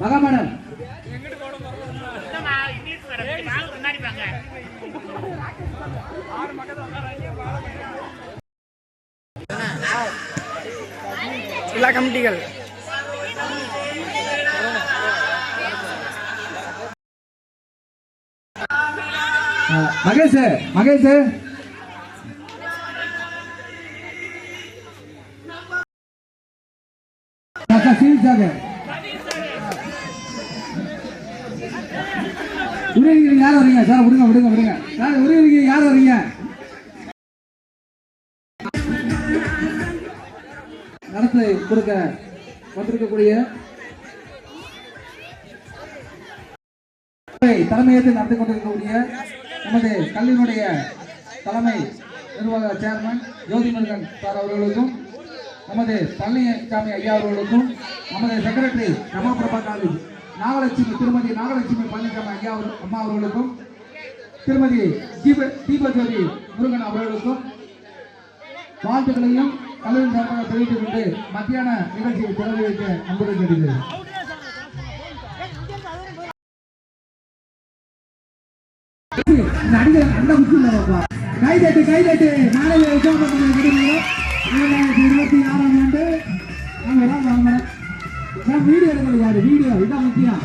மகா மேடம். எல்லா கமிட்டிகள். மகேஷ் மகேஷ். சீரியஸாக உருவீங்க யார் வரீங்க? சார் விடுங்க விடுங்க விடுங்க. சார் உருவீங்க யார் வரீங்க? நடத்தை கொடுக்க வந்திருக்கக்கூடிய தலைமையேற்று நடத்தி கொண்டிருக்கக்கூடிய நமது கல்வியினுடைய தலைமை நிர்வாக சேர்மன் ஜோதிமுருகன் சார் அவர்களுக்கும் நமது பழனிசாமி ஐயா அவர்களுக்கும் நமது செக்ரட்டரி ரமாபிரபா காலேஜ் நாகலட்சுமி திருமதி நாகலட்சுமி பழனிசாமி ஐயா அம்மா அவர்களுக்கும் திருமதி தீப தீபஜோதி முருகன் அவர்களுக்கும் வாழ்த்துக்களையும் கல்லூரி சார்பாக தெரிவித்துக் கொண்டு மத்தியான நிகழ்ச்சியை திறந்து வைக்க அன்புடன் கேட்டுக்கிறேன். நடிகர் அந்த முக்கியம் கைதட்டு தட்டு கை தட்டு நாளைய இரண்டாயிரத்தி இருபத்தி ஆறாம் ஆண்டு நான் வீடியோ எடுக்கிறது யாரு வீடியோ. இதான் முக்கியம்.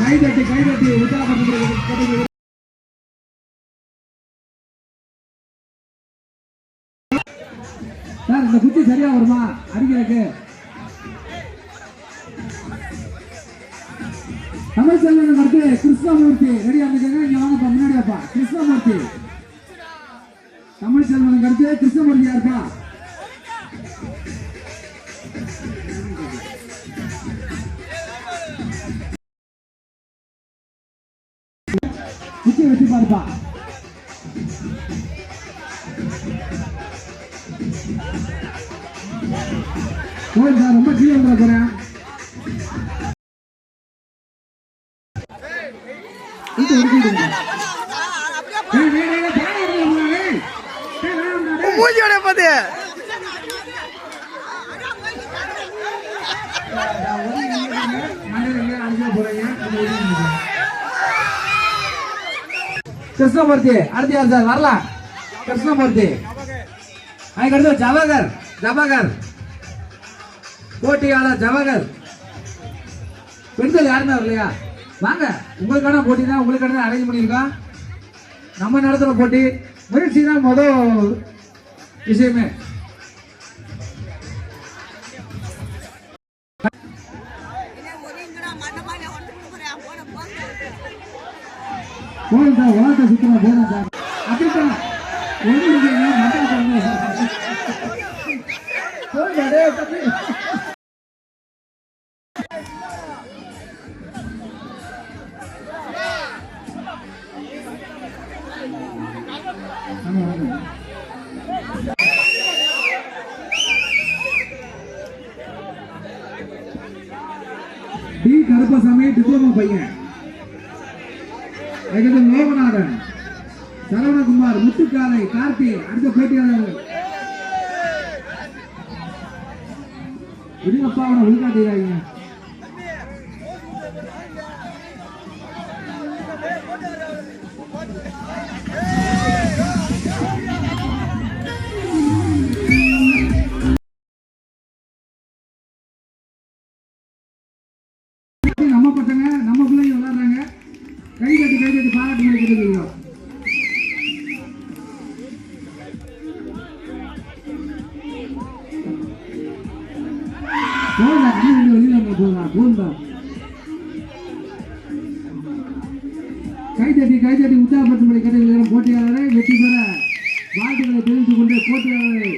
கைதட்டி கைதட்டி உற்சாகப்படுத்துகிறது சார் இந்த குச்சி சரியா வருமா? அடிக்கிறதுக்கு. தமிழ் செல்வன் அடுத்து கிருஷ்ணமூர்த்தி. ரெடியா இருந்துக்கங்க இங்க வாங்கப்பா முன்னாடி வாப்பா. கிருஷ்ணமூர்த்தி. தமிழ் செல்வனுக்கு அடுத்து கிருஷ்ணமூர்த்தி யாருப்பா? குச்சி வச்சு பாருப்பா. ரொம்ப கீழே வந்துட போறேன். வேணாம்டா, டேய். மூஞ்சியோட பார்த்து கிருஷ்ணமூர்த்தி அடுத்து யார் சார் வரலாம் கிருஷ்ணமூர்த்தி அதுக்கு அடுத்து ஜவஹர் போட்டியாளர் ஜவகர் பெண்கள் யாருமே வரலையா வாங்க உங்களுக்கான போட்டி தான் உங்களுக்கான அரேஞ்ச் பண்ணியிருக்கோம். நம்ம நடத்துகிற போட்டி முயற்சி தான் மொதல் விஷயமே. போதும் சார் உலகத்தை சுத்தமா சார் அப்படித்தான் ஒண்ணு சரவணகுமார் முத்துக்காலை கார்த்தி அடுத்த போட்டியாளர்கள். விடுங்கப்பா அவனை உள்காட்டுகிறாங்க நம்ம பசங்க நம்ம பிள்ளைங்க விளையாடுறாங்க. கை கட்டி கை கட்டி பாராட்டு மாதிரி அண்ணன் வெளியில போதா போதா கைதட்டி கைதட்டி உற்சாகப்படுத்தும்படி கேட்டவர்களிடம் போட்டியாளரை வெற்றி பெற வாழ்த்துக்களை தெரிவித்துக் கொண்டு போட்டியாளரை.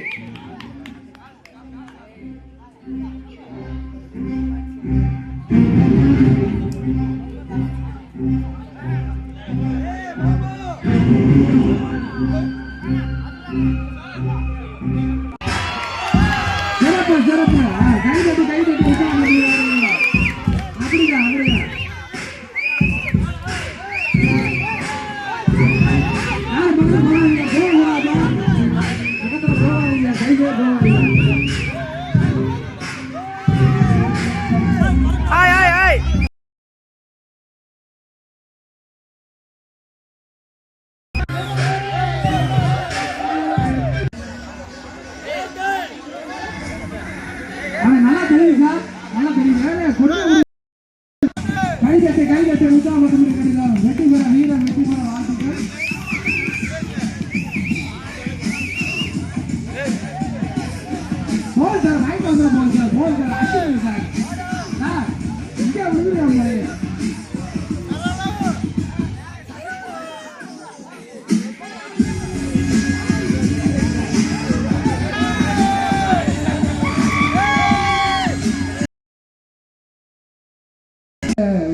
இங்கே விழுந்துருவாங்க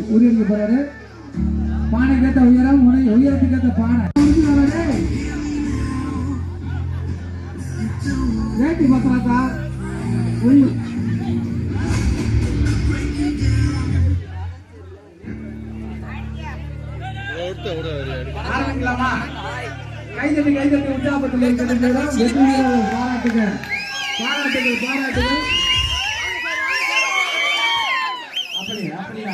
உரியருக்கு போறாரு பானை கேட்ட உயரம் உனை உயரத்துக்கு ஏத்த பானை வேட்டி பத்திரத்தா உள்ள கைதட்டி கைதட்டி வெற்றி வீரர்கள் பாராட்டுங்க பாராட்டுகள். பாராட்டுகள் அப்படியா அப்படியா? அப்படியா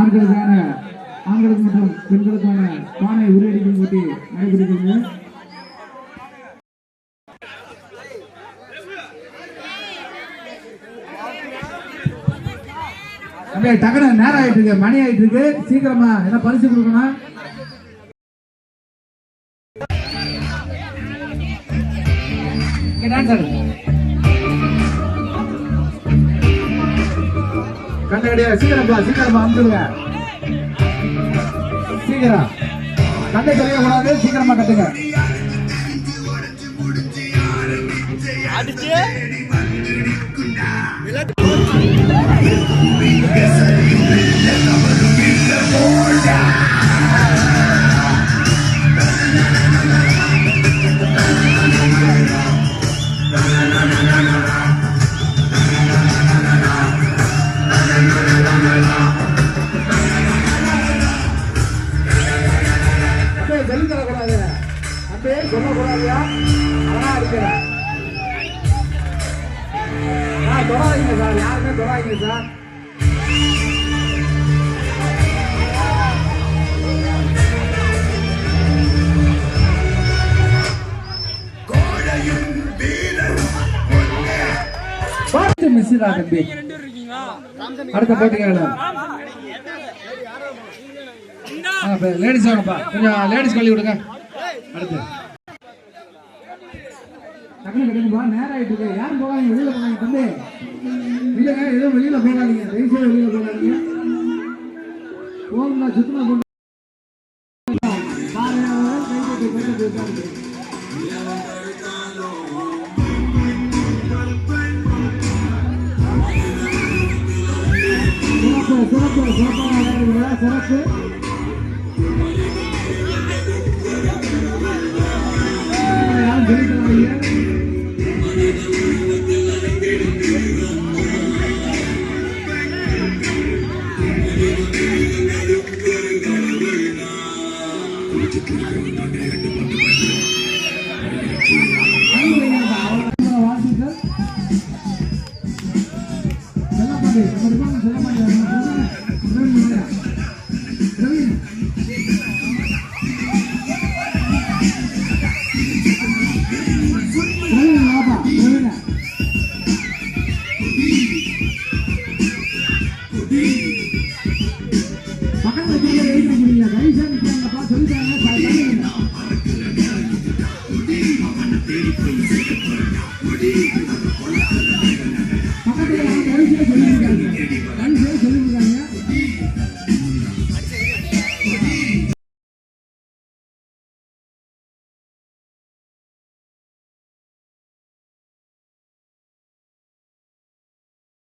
ஆண்களுக்கான ஆண்களுக்கு மற்றும் பெண்களுக்கான பானை உரியடிக்கும் போட்டி நடைபெறுகிறது. அப்படியே டக்குனு நேரம் ஆயிட்டு இருக்கு மணி ஆயிட்டு இருக்கு சீக்கிரமா என்ன பரிசு கொடுக்கணும்? டான்சர் dance ஆடு. சீக்கிரம்ப்பா சீக்கிரமா அமுச்சுடுங்க. சீக்கிரம். கண்ணை தெரிய கூடாது சீக்கிரமா கட்டுங்க. அப்படியே சார் பார்த்து மிஸ் தம்பி அடுத்த போட்டிங்களா லேடிஸ் வேணும்ப்பா கொஞ்சம் லேடிஸ் கழுவி விடுங்க. அடுத்து. நேரம் ஆயிட்டு இருக்கு. யாரும் போகாதீங்க வெளியில போனாங்க தம்பி. இல்லைங்க எதுவும் வெளியில போகாதீங்க தயவுசெய்து வெளியில போகாதீங்க போகுங்க சுத்தமா 何それは毎日。